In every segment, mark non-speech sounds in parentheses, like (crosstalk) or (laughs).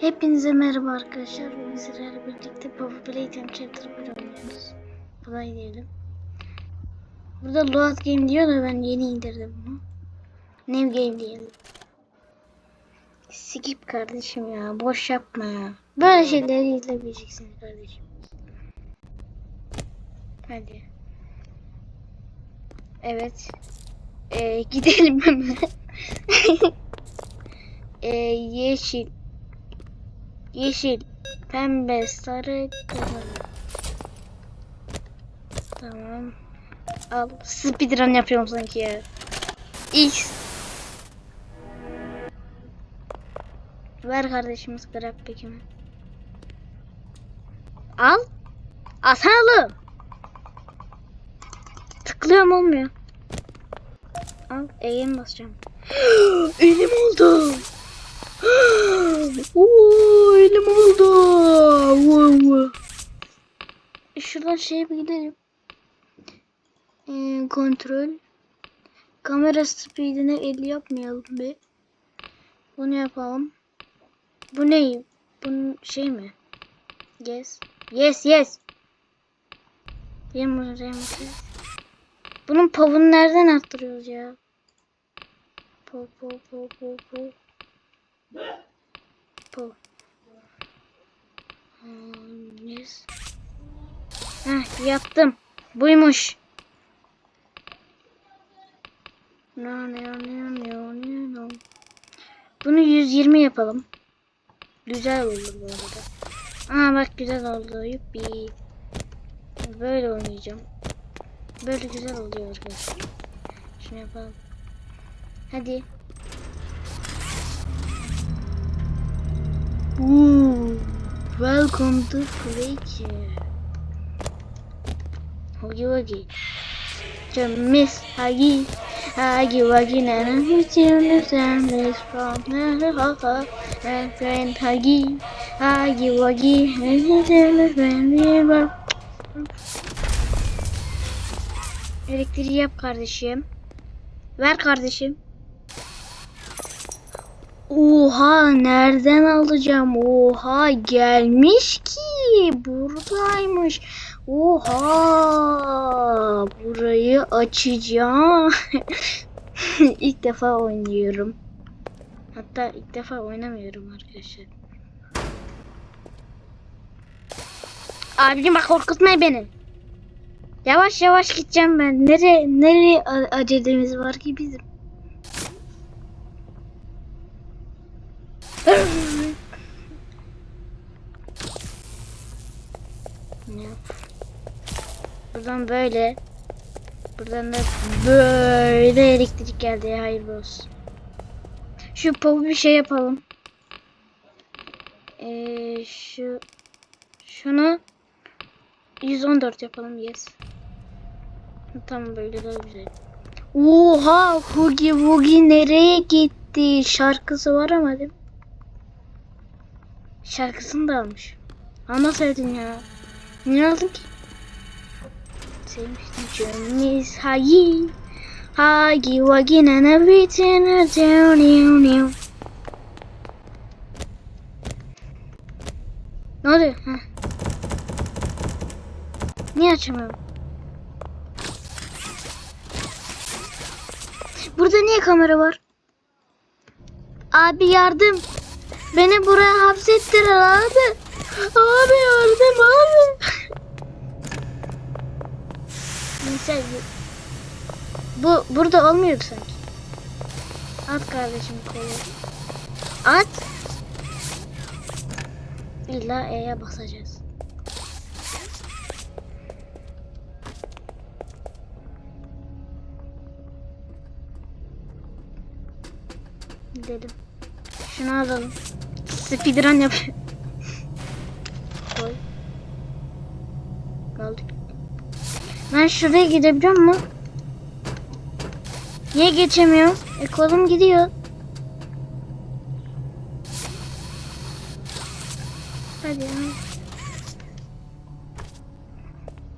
Hepinize merhaba arkadaşlar. Bugün sizlerle birlikte Power Playtime Chapter 1 oynuyoruz. Kolay diyelim. Burada Load Game diyor da ben yeni indirdim bunu. New Game diyelim. Skip kardeşim ya. Boş yapma ya. Böyle şeyleri izleyebileceksiniz kardeşim. Hadi. Evet. Ee, (laughs) gidelim hemen. (laughs) ee, yeşil. Yeşil, pembe, sarı, kırmızı. Tamam. Al. Speedrun yapıyorum sanki ya. X. Ver kardeşimiz bırak peki mi? Al. Oğlum. Tıklıyorum olmuyor. Al. E'ye basacağım? (gasps) Elim oldu. Oo, elim oldu. Wow. Şuradan şeye bir gidelim. Ee, kontrol. Kamera speedine 50 yapmayalım be. Bunu yapalım. Bu ne? Bunun şey mi? Yes. Yes yes. Yemur yemur. Bunun povunu nereden arttırıyoruz ya? Po po po po po. Hmm, yes. Heh, yaptım. Buymuş. Bunu 120 yapalım. Güzel olur bu arada. Aa bak güzel oldu. Yuppi. Böyle oynayacağım. Böyle güzel oluyor arkadaşlar. Şunu yapalım. Hadi. Ooh, welcome to Playcare. Huggy Wuggy. To Miss Huggy. Huggy Wuggy Nana. Who's in the families from Nana? And friend Huggy. Huggy Wuggy. And who's in the family Elektriği yap kardeşim. Ver kardeşim. Oha nereden alacağım? Oha gelmiş ki. Buradaymış. Oha burayı açacağım. (laughs) ilk defa oynuyorum. Hatta ilk defa oynamıyorum arkadaşlar. Abicim bak korkutma beni. Yavaş yavaş gideceğim ben. Nereye nereye acelemiz var ki bizim? Buradan böyle. Buradan da böyle elektrik geldi. Hayırlı olsun. Şu popu bir şey yapalım. Ee, şu şunu 114 yapalım yes. Tamam böyle daha güzel. Oha Hugi Wugi nereye gitti? Şarkısı var ama değil mi? Şarkısını da almış. Almasaydın ya. Niye aldın ki? Sevmiştim Johnny's Hagi. Hagi Wagi and everything down you new. Ne oluyor? Heh. Niye açamıyorum? Burada niye kamera var? Abi yardım. Beni buraya hapsettiler abi. Abi yardım abi. Neyse bu burada olmuyor sanki. At kardeşim kolu. At. İlla E'ye basacağız. Gidelim. Şunu alalım. Speedrun yap. Kaldık. Ben şuraya gidebiliyor mu? Niye geçemiyorum? E kolum gidiyor. Hadi ya.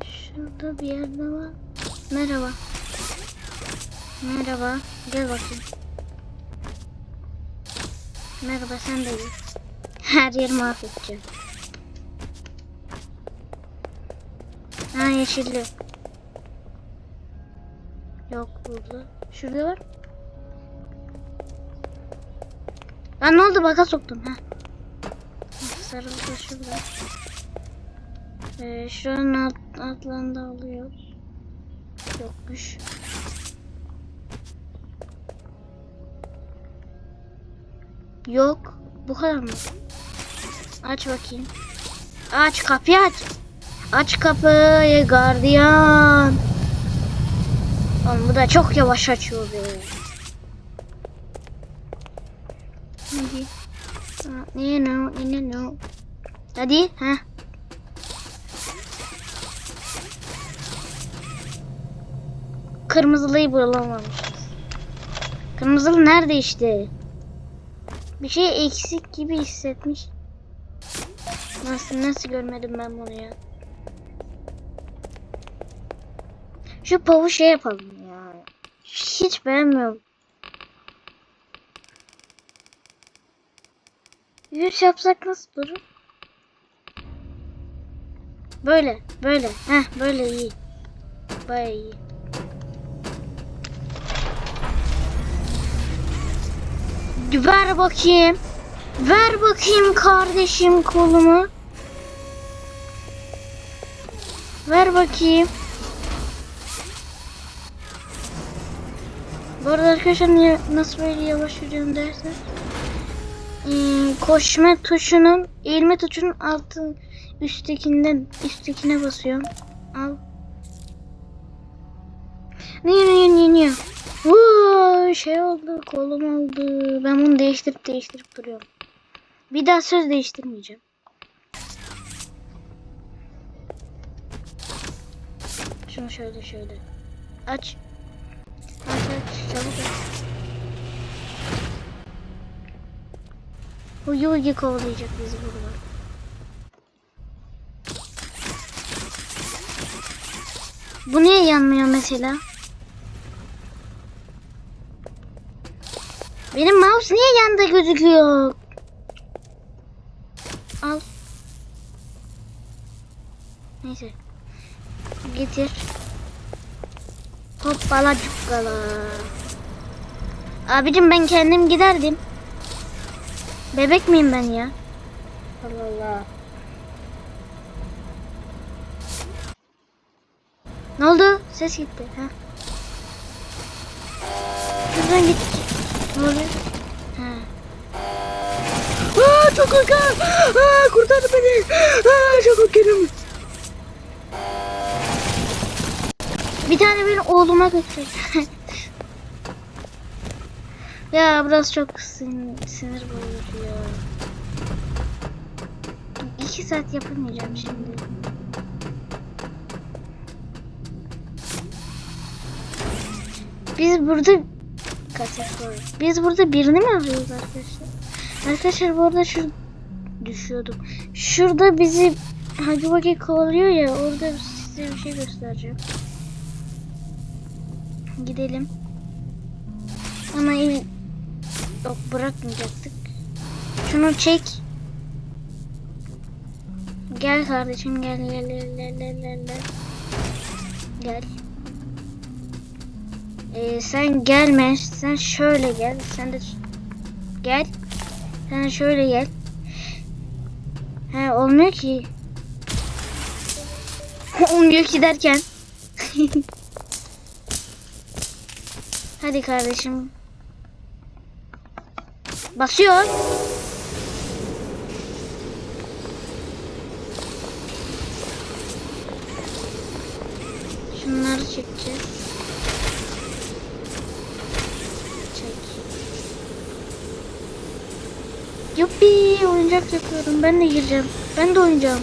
Şurada bir yerde var. Merhaba. Merhaba. Gel bakayım. Merhaba sen de gel. Her yeri mahvedeceğim. Ha yeşilli. Yok burada. Şurada var. Lan ne oldu baka soktum ha. Sarı da şurada. Ee, şuranın alt, altlarında alıyor. Yokmuş. Yok. Bu kadar mı? Aç bakayım. Aç kapıyı aç. Aç kapıyı gardiyan. Oğlum bu da çok yavaş açıyor be. Hadi. Ha, Ne no ne no. Hadi ha. Kırmızılıyı bulamamışız. Kırmızılı nerede işte? Bir şey eksik gibi hissetmiş. Nasıl nasıl görmedim ben bunu ya? Şu pavu şey yapalım ya. Hiç beğenmiyorum. Yüz yapsak nasıl durur? Böyle, böyle. Heh, böyle iyi. Baya iyi. Ver bakayım. Ver bakayım kardeşim kolumu. Ver bakayım. Bu arada arkadaşlar niye, nasıl böyle yavaş yürüyorum dersen hmm, koşma tuşunun eğilme tuşunun altı üsttekinden üsttekine basıyorum. Al. Niye niye niye niye? Vuu, şey oldu kolum oldu. Ben bunu değiştirip değiştirip duruyorum. Bir daha söz değiştirmeyeceğim. Şunu şöyle şöyle. Aç. Aç aç çabuk aç. Huyu huyu kovalayacak bizi burada. Bu niye yanmıyor mesela? Benim mouse niye yanda gözüküyor? Al. Neyse. Getir. Hoppala cukkala. Abicim ben kendim giderdim. Bebek miyim ben ya? Allah Allah. Ne oldu? Ses gitti. Ha. Şuradan git. Ne oluyor? Ha. Aa, çok korkuyorum. Aa, kurtar beni. Aa, çok korkuyorum. Bir tane benim oğluma götür. (laughs) ya burası çok sin sinir bozucu ya. İki saat yapamayacağım şimdi. Biz burada var. Biz burada birini mi arıyoruz arkadaşlar? Arkadaşlar bu arada şu düşüyordum. Şurada bizi Hacı Baki kovalıyor ya orada size bir şey göstereceğim. Gidelim. Ama il... Yok bırakmayacaktık. Şunu çek. Gel kardeşim gel gel gel gel gel gel. Gel. Ee, sen gelme. Sen şöyle gel. Sen de gel. Sen şöyle gel. He olmuyor ki. (laughs) olmuyor ki derken. (laughs) Hadi kardeşim. Basıyor. Şunları çekeceğiz. Çek. Yuppi oyuncak yapıyorum. Ben de gireceğim. Ben de oynayacağım.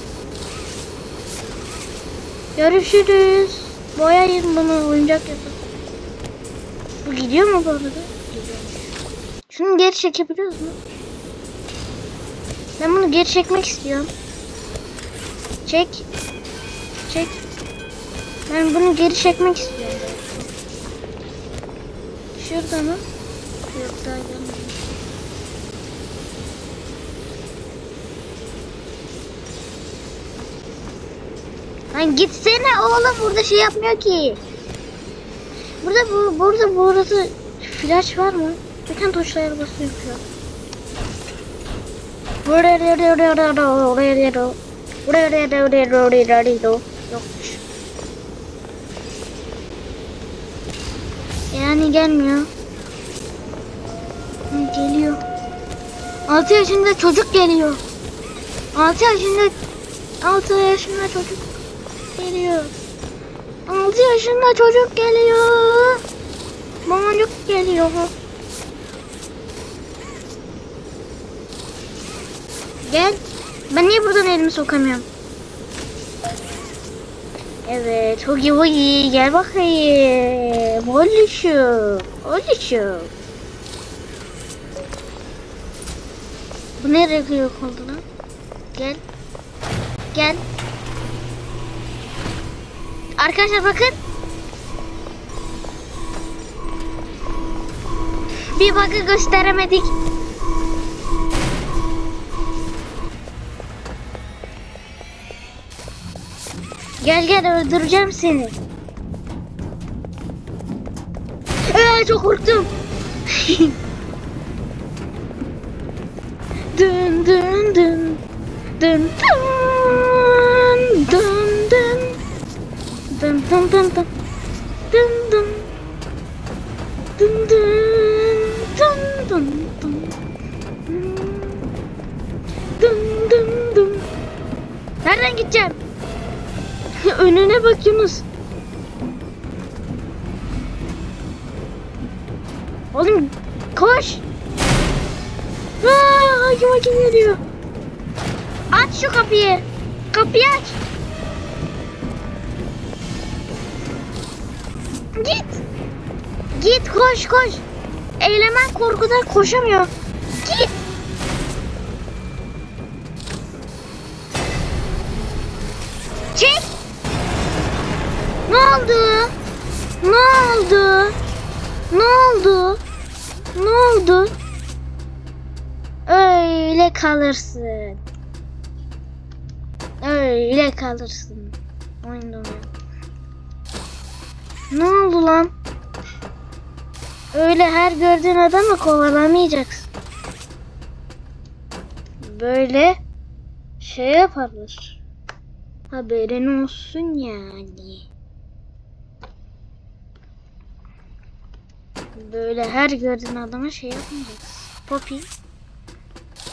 Görüşürüz. Boyayın bunu oyuncak yapın. Bu gidiyor mu bu arada? Şunu geri çekebiliyoruz mu? Ben bunu geri çekmek istiyorum. Çek. Çek. Ben bunu geri çekmek istiyorum. Şurada mı? Yok daha gelmedi. Lan gitsene oğlum burada şey yapmıyor ki. Burada bu burada burada flash var mı? Bütün tuşlara basıyor şu an. Yokmuş. Yani gelmiyor. Geliyor. 6 yaşında çocuk geliyor. 6 yaşında 6 yaşında çocuk geliyor. 6 yaşında çocuk geliyor. Boncuk geliyor. Gel. Ben niye buradan elimi sokamıyorum? Evet. Hugi Hugi gel bakayım. Oluşum. Oluşum. Bu nereye yok oldu? Gel. Gel. Arkadaşlar bakın. Bir bakı gösteremedik. Gel gel öldüreceğim seni. Ee, çok korktum. (laughs) dın dın dın dın dın dın dın dın. Dın dın. Dın dın. Dın dın dın. Dın dın. Nereden gideceğim? (laughs) Önüne bak Yunus. Oğlum koş. Aa, hakim hakim geliyor. Aç şu kapıyı. Kapıyı aç. Git. Git koş koş. Eylemen korkudan koşamıyor. Git. Çek. Ne oldu? Ne oldu? Ne oldu? Ne oldu? Öyle kalırsın. Öyle kalırsın. Oyunda oyna. Ne oldu lan? Öyle her gördüğün adamı kovalamayacaksın. Böyle şey yaparlar. Haberin olsun yani. Böyle her gördüğün adama şey yapmayacaksın. Poppy.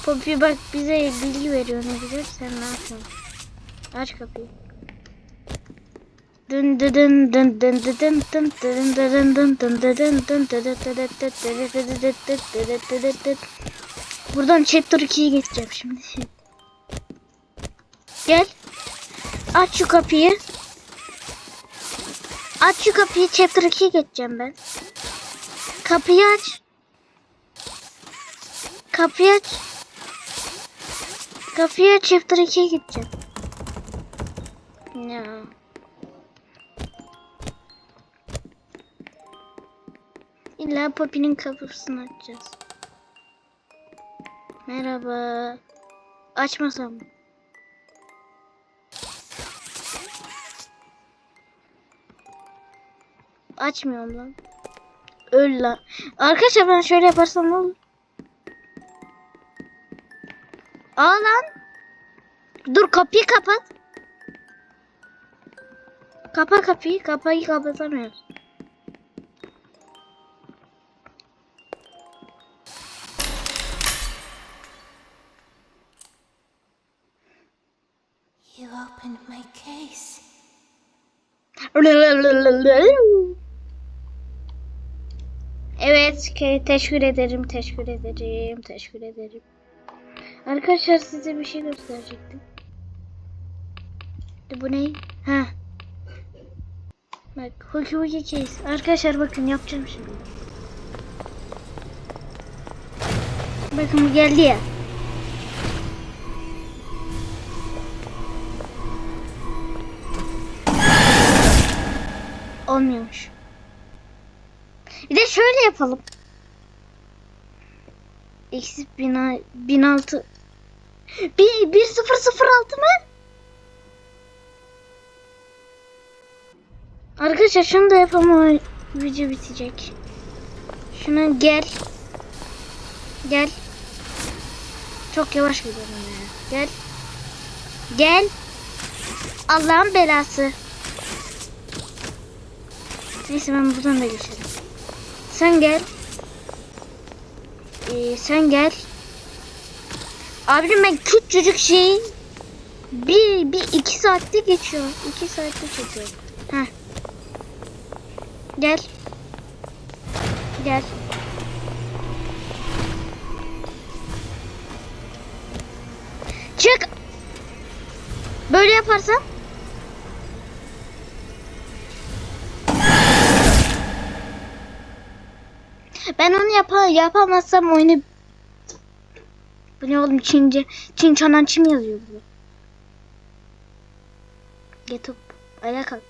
Poppy bak bize bilgi veriyor ne güzel sen ne yapıyorsun? Aç kapıyı. Buradan chapter 2'ye geçeceğim şimdi. Gel. Aç şu kapıyı. Aç şu kapıyı chapter 2'ye geçeceğim ben. Kapıyı aç. Kapıyı aç. Kapıyı aç chapter 2'ye gideceğim. Ya. İlla Poppy'nin kapısını açacağız. Merhaba. Açmasam mı? Açmıyorum lan. Öl lan. Arkadaşlar ben şöyle yaparsam ne olur? Aa lan. Dur kapıyı kapat. Kapa kapıyı. Kapıyı kapatamıyoruz. Evet, teşekkür ederim, teşekkür ederim, teşekkür ederim. Arkadaşlar size bir şey gösterecektim. Bu ne? Ha. Bak, huki huki case. Arkadaşlar bakın yapacağım şimdi. Bakın geldi ya. Olmuyormuş. Bir de şöyle yapalım. Eksi bin, bin altı. Bir, bir sıfır sıfır altı mı? Arkadaşlar şunu da yapalım o video bitecek. Şuna gel. Gel. Çok yavaş gidiyorum ya. Gel. Gel. Allah'ın belası. Neyse ben buradan da geçerim. Sen gel. Ee, sen gel. Abim ben küçücük şey bir, bir iki saatte geçiyor. İki saatte çekiyor. Heh. Gel. Gel. Çık. Böyle yaparsan. Yapa yapamazsam oyunu bu ne oğlum Çince? Çin çanan çim yazıyor bu. YouTube alakalı.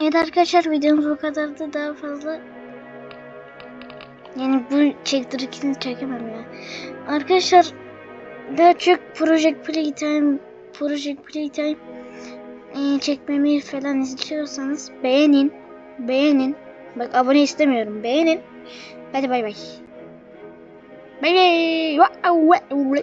Evet arkadaşlar videomuz bu kadardı. Daha fazla yani bu çektirikini çekemem ya. Arkadaşlar daha çok Project Playtime Project Playtime e, çekmemi falan istiyorsanız beğenin. Beğenin. Bak abone istemiyorum. Beğenin. Hadi bay bay. Bay bay.